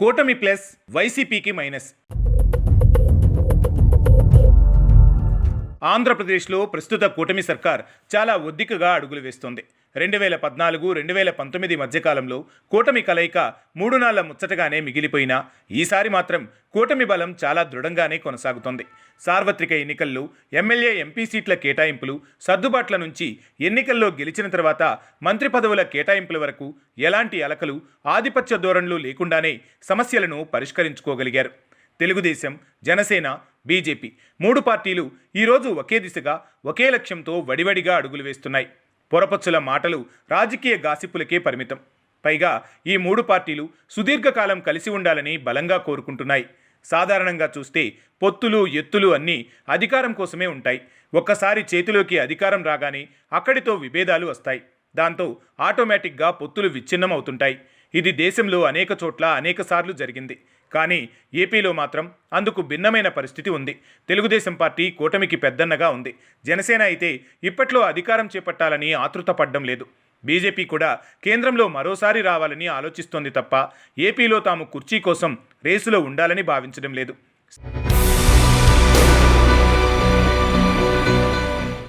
కూటమి ప్లస్ వైసీపీకి మైనస్. ఆంధ్రప్రదేశ్లో ప్రస్తుత కూటమి సర్కార్ చాలా ఒద్దికగా అడుగులు వేస్తోంది. రెండు వేల పద్నాలుగు రెండు వేల పంతొమ్మిది మధ్యకాలంలో కూటమి కలయిక మూడు నాళ్ళ ముచ్చటగానే మిగిలిపోయినా ఈసారి మాత్రం కూటమి బలం చాలా దృఢంగానే కొనసాగుతోంది. సార్వత్రిక ఎన్నికల్లో ఎమ్మెల్యే ఎంపీ సీట్ల కేటాయింపులు సర్దుబాట్ల నుంచి ఎన్నికల్లో గెలిచిన తర్వాత మంత్రి పదవుల కేటాయింపుల వరకు ఎలాంటి అలకలు ఆధిపత్య ధోరణులు లేకుండానే సమస్యలను పరిష్కరించుకోగలిగారు. తెలుగుదేశం జనసేన బీజేపీ మూడు పార్టీలు ఈరోజు ఒకే దిశగా ఒకే లక్ష్యంతో వడివడిగా అడుగులు వేస్తున్నాయి. పొరపచ్చుల మాటలు రాజకీయ గాసిపులకే పరిమితం. పైగా ఈ మూడు పార్టీలు సుదీర్ఘకాలం కలిసి ఉండాలని బలంగా కోరుకుంటున్నాయి. సాధారణంగా చూస్తే పొత్తులు ఎత్తులు అన్నీ అధికారం కోసమే ఉంటాయి. ఒక్కసారి చేతిలోకి అధికారం రాగానే అక్కడితో విభేదాలు వస్తాయి. దాంతో ఆటోమేటిక్గా పొత్తులు విచ్ఛిన్నం అవుతుంటాయి ఇది దేశంలో అనేక చోట్ల అనేకసార్లు జరిగింది. కానీ ఏపీలో మాత్రం అందుకు భిన్నమైన పరిస్థితి ఉంది. తెలుగుదేశం పార్టీ కూటమికి పెద్దన్నగా ఉంది. జనసేన అయితే ఇప్పట్లో అధికారం చేపట్టాలని ఆతృత పడ్డం లేదు. బీజేపీ కూడా కేంద్రంలో మరోసారి రావాలని ఆలోచిస్తోంది తప్ప ఏపీలో తాము కుర్చీ కోసం రేసులో ఉండాలని భావించడం లేదు.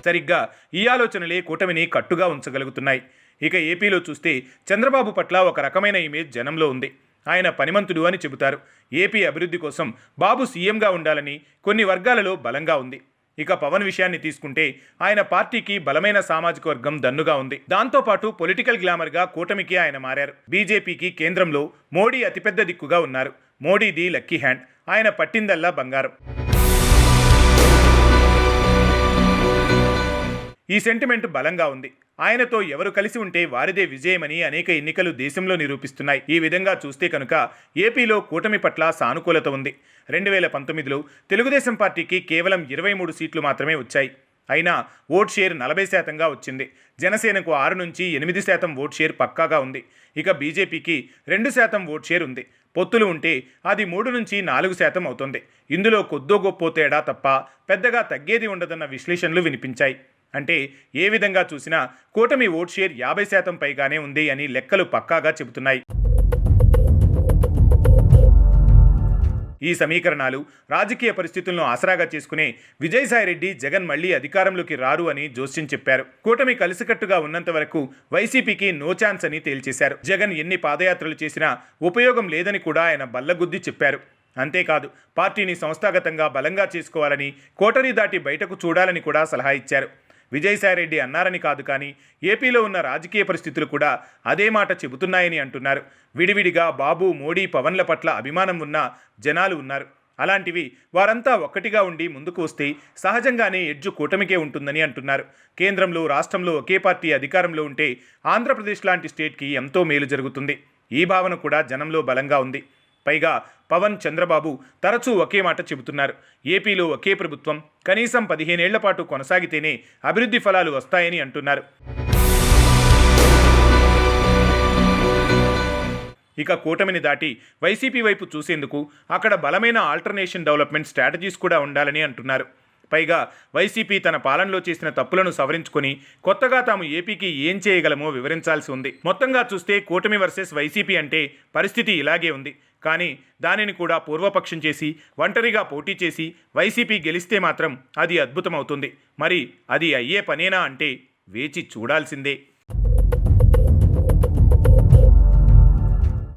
సరిగ్గా ఈ ఆలోచనలే కూటమిని కట్టుగా ఉంచగలుగుతున్నాయి. ఇక ఏపీలో చూస్తే చంద్రబాబు పట్ల ఒక రకమైన ఇమేజ్ జనంలో ఉంది. ఆయన పనిమంతుడు అని చెబుతారు. ఏపీ అభివృద్ధి కోసం బాబు సీఎంగా ఉండాలని కొన్ని వర్గాలలో బలంగా ఉంది. ఇక పవన్ విషయాన్ని తీసుకుంటే ఆయన పార్టీకి బలమైన సామాజిక వర్గం దన్నుగా ఉంది. దాంతోపాటు పొలిటికల్ గ్లామర్గా కూటమికి ఆయన మారారు. బీజేపీకి కేంద్రంలో మోడీ అతిపెద్ద దిక్కుగా ఉన్నారు. మోడీది లక్కీ హ్యాండ్. ఆయన పట్టిందల్లా బంగారం. ఈ సెంటిమెంట్ బలంగా ఉంది. ఆయనతో ఎవరు కలిసి ఉంటే వారిదే విజయమని అనేక ఎన్నికలు దేశంలో నిరూపిస్తున్నాయి. ఈ విధంగా చూస్తే కనుక ఏపీలో కూటమి పట్ల సానుకూలత ఉంది. రెండు వేల పంతొమ్మిదిలో తెలుగుదేశం పార్టీకి కేవలం ఇరవై మూడు సీట్లు మాత్రమే వచ్చాయి. అయినా ఓట్ షేర్ నలభై శాతంగా వచ్చింది. జనసేనకు ఆరు నుంచి ఎనిమిది శాతం ఓట్ షేర్ పక్కాగా ఉంది. ఇక బీజేపీకి రెండు శాతం ఓట్ షేర్ ఉంది. పొత్తులు ఉంటే అది మూడు నుంచి నాలుగు శాతం అవుతుంది. ఇందులో కొద్దో గొప్ప తేడా తప్ప పెద్దగా తగ్గేది ఉండదన్న విశ్లేషణలు వినిపించాయి. అంటే ఏ విధంగా చూసినా కూటమి ఓట్ షేర్ యాభై శాతం పైగానే ఉంది అని లెక్కలు పక్కాగా చెబుతున్నాయి. ఈ సమీకరణాలు రాజకీయ పరిస్థితులను ఆసరాగా చేసుకునే విజయసాయిరెడ్డి జగన్ మళ్ళీ అధికారంలోకి రారు అని జోస్యం చెప్పారు. కూటమి కలిసికట్టుగా ఉన్నంత వరకు వైసీపీకి నో ఛాన్స్ అని తేల్చేశారు. జగన్ ఎన్ని పాదయాత్రలు చేసినా ఉపయోగం లేదని కూడా ఆయన బల్లగుద్ది చెప్పారు. అంతేకాదు పార్టీని సంస్థాగతంగా బలంగా చేసుకోవాలని కోటరీ దాటి బయటకు చూడాలని కూడా సలహా ఇచ్చారు. విజయసాయిరెడ్డి అన్నారని కాదు కానీ ఏపీలో ఉన్న రాజకీయ పరిస్థితులు కూడా అదే మాట చెబుతున్నాయని అంటున్నారు. విడివిడిగా బాబు మోడీ పవన్ల పట్ల అభిమానం ఉన్న జనాలు ఉన్నారు. అలాంటివి వారంతా ఒక్కటిగా ఉండి ముందుకు వస్తే సహజంగానే ఎడ్జు కూటమికే ఉంటుందని అంటున్నారు. కేంద్రంలో రాష్ట్రంలో ఒకే పార్టీ అధికారంలో ఉంటే ఆంధ్రప్రదేశ్ లాంటి స్టేట్కి ఎంతో మేలు జరుగుతుంది. ఈ భావన కూడా జనంలో బలంగా ఉంది. పైగా పవన్ చంద్రబాబు తరచూ ఒకే మాట చెబుతున్నారు. ఏపీలో ఒకే ప్రభుత్వం కనీసం పదిహేనేళ్ళ పాటు కొనసాగితేనే అభివృద్ధి ఫలాలు వస్తాయని అంటున్నారు. ఇక కూటమిని దాటి వైసీపీ వైపు చూసేందుకు అక్కడ బలమైన ఆల్టర్నేషన్ డెవలప్మెంట్ స్ట్రాటజీస్ కూడా ఉండాలని అంటున్నారు. పైగా వైసీపీ తన పాలనలో చేసిన తప్పులను సవరించుకొని కొత్తగా తాము ఏపీకి ఏం చేయగలమో వివరించాల్సి ఉంది. మొత్తంగా చూస్తే కూటమి వర్సెస్ వైసీపీ అంటే పరిస్థితి ఇలాగే ఉంది. కానీ దానిని కూడా పూర్వపక్షం చేసి ఒంటరిగా పోటీ చేసి వైసీపీ గెలిస్తే మాత్రం అది అద్భుతమవుతుంది. మరి అది అయ్యే పనేనా అంటే వేచి చూడాల్సిందే.